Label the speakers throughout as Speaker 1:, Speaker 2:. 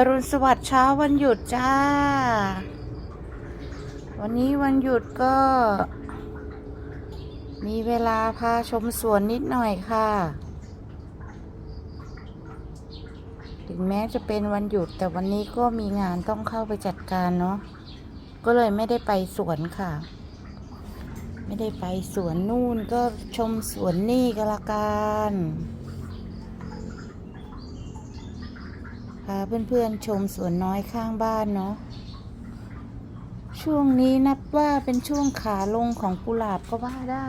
Speaker 1: อรุณสวัสดิ์เช้าวันหยุดจ้า วันนี้วันหยุดก็ มีเวลาพาชมสวนนิดหน่อยค่ะ ถึงแม้จะเป็นวันหยุดแต่วันนี้ก็มีงานต้องเข้าไปจัดการเนาะ ก็เลยไม่ได้ไปสวนค่ะ ไม่ได้ไปสวนนู่นก็ชมสวนนี่ก็และกัน พาเพื่อนๆชมสวนน้อยข้างบ้านเนาะช่วงนี้นับว่าเป็นช่วงขาลงของกุหลาบก็ว่าได้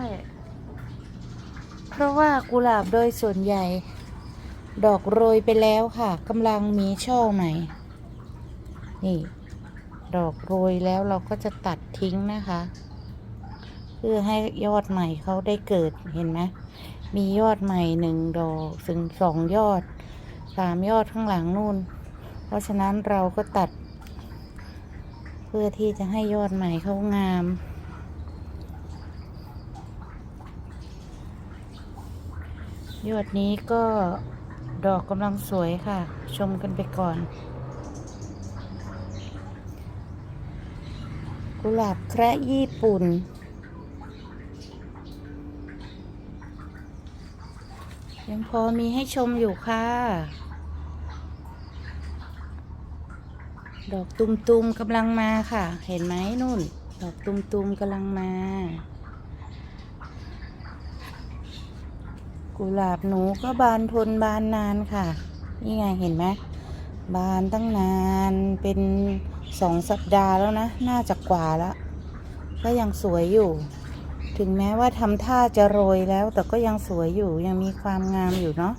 Speaker 1: เพราะว่ากุหลาบโดยส่วนใหญ่ ดอกโรยไปแล้วค่ะกำลังมีช่อใหม่ นี่ ดอกโรยแล้วเราก็จะตัดทิ้งนะคะ เพื่อให้ยอดใหม่เขาได้เกิดเห็นไหมมียอดใหม่หนึ่งดอกถึงสองยอดสามยอดข้างหลังนู่น เพราะฉะนั้นเราก็ตัด เพื่อที่จะให้ยอดใหม่เขางาม ยอดนี้ก็ดอกกำลังสวยค่ะ ชมกันไปก่อน กุหลาบแคระญี่ปุ่นยังพอมีให้ชมอยู่ค่ะ ดอกตุมๆกำลังมาค่ะ เห็นไหมนู่น ดอกตุมๆกำลังมา กุหลาบหนูก็บานทนบานนานค่ะ นี่ไงเห็นไหมบานตั้งนานเป็นสองสัปดาห์แล้วนะ น่าจะกว่าแล้ว ก็ยังสวยอยู่ ถึงแม้ว่าทำท่าจะโรยแล้ว แต่ก็ยังสวยอยู่ยังมีความงามอยู่เนาะ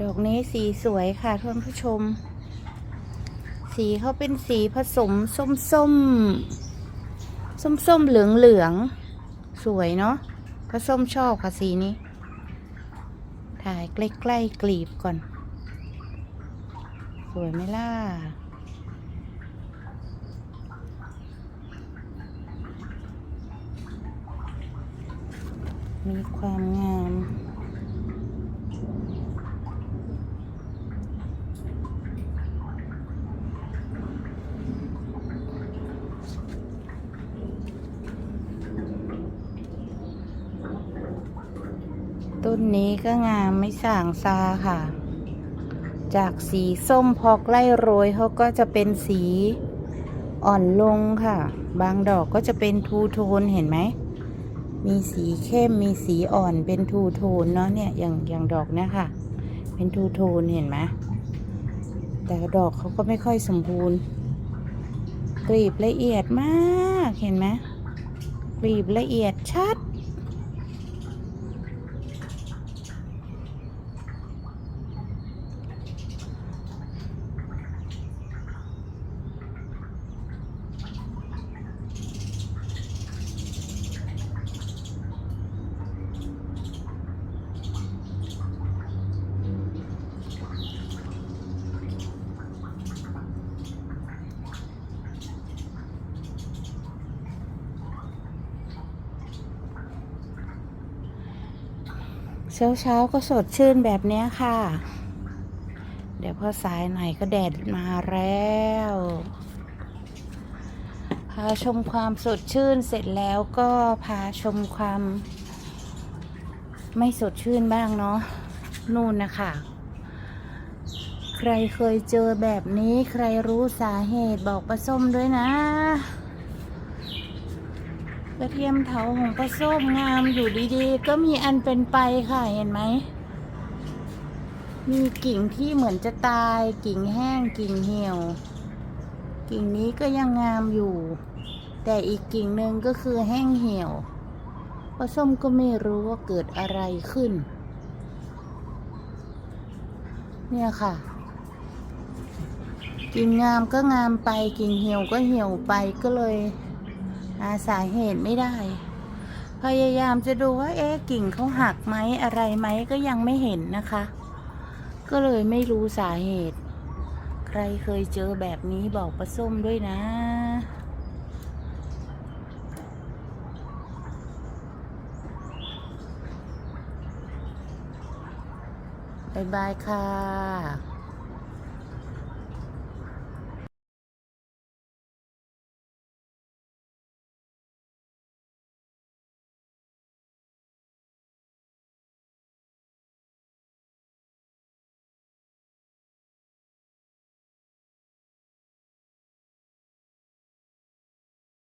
Speaker 1: ดอกนี้สีสวยค่ะท่านผู้ชม สีเขาเป็นสีผสมส้มส้มส้มส้มเหลืองเหลืองสวยเนาะก็ส้มชอบค่ะสีนี้ ถ่ายใกล้ๆกลีบก่อน สวยไหมล่ะมีความงาม ต้นนี้ก็งามไม่ส่างซาค่ะ จากสีส้มพอใกล้โรยเขาก็จะเป็นสีอ่อนลงค่ะ บางดอกก็จะเป็นทูโทนเห็นไหม มีสีเข้มมีสีอ่อนเป็นทูโทนเนาะเนี่ยอย่างอย่างดอกเนี้ยค่ะ เป็นทูโทนเห็นไหมแต่ดอกเขาก็ไม่ค่อยสมบูรณ์กลีบละเอียดมากเห็นไหมกลีบละเอียดชัด เช้าเช้าๆก็สดชื่นแบบนี้ค่ะ เดี๋ยวพอสายหน่อยก็แดดมาแล้วพาชมความสดชื่นเสร็จแล้วก็พาชมความ ไม่สดชื่นบ้างเนาะนู่นนะคะ ใครเคยเจอแบบนี้ใครรู้สาเหตุบอกประส้มด้วยนะ ระเทียมเถาของปลาส้มงามอยู่ดีๆ ก็มีอันเป็นไปค่ะเห็นไหม มีกิ่งที่เหมือนจะตาย กิ่งแห้งกิ่งเหี่ยว กิ่งนี้ก็ยังงามอยู่ แต่อีกกิ่งหนึ่งก็คือแห้งเหี่ยวปลาส้มก็ไม่รู้ว่าเกิดอะไรขึ้น เนี่ยค่ะกิ่งงามก็งามไปกิ่งเหี่ยวก็เหี่ยวไปก็เลยาสาเหตุไม่ได้ พยายามจะดูว่าเอ๊ะกิ่งเขาหักไหมอะไรไหมก็ยังไม่เห็นนะคะ ก็เลยไม่รู้สาเหตุ ใครเคยเจอแบบนี้บอกประส้มด้วยนะบายบายค่ะ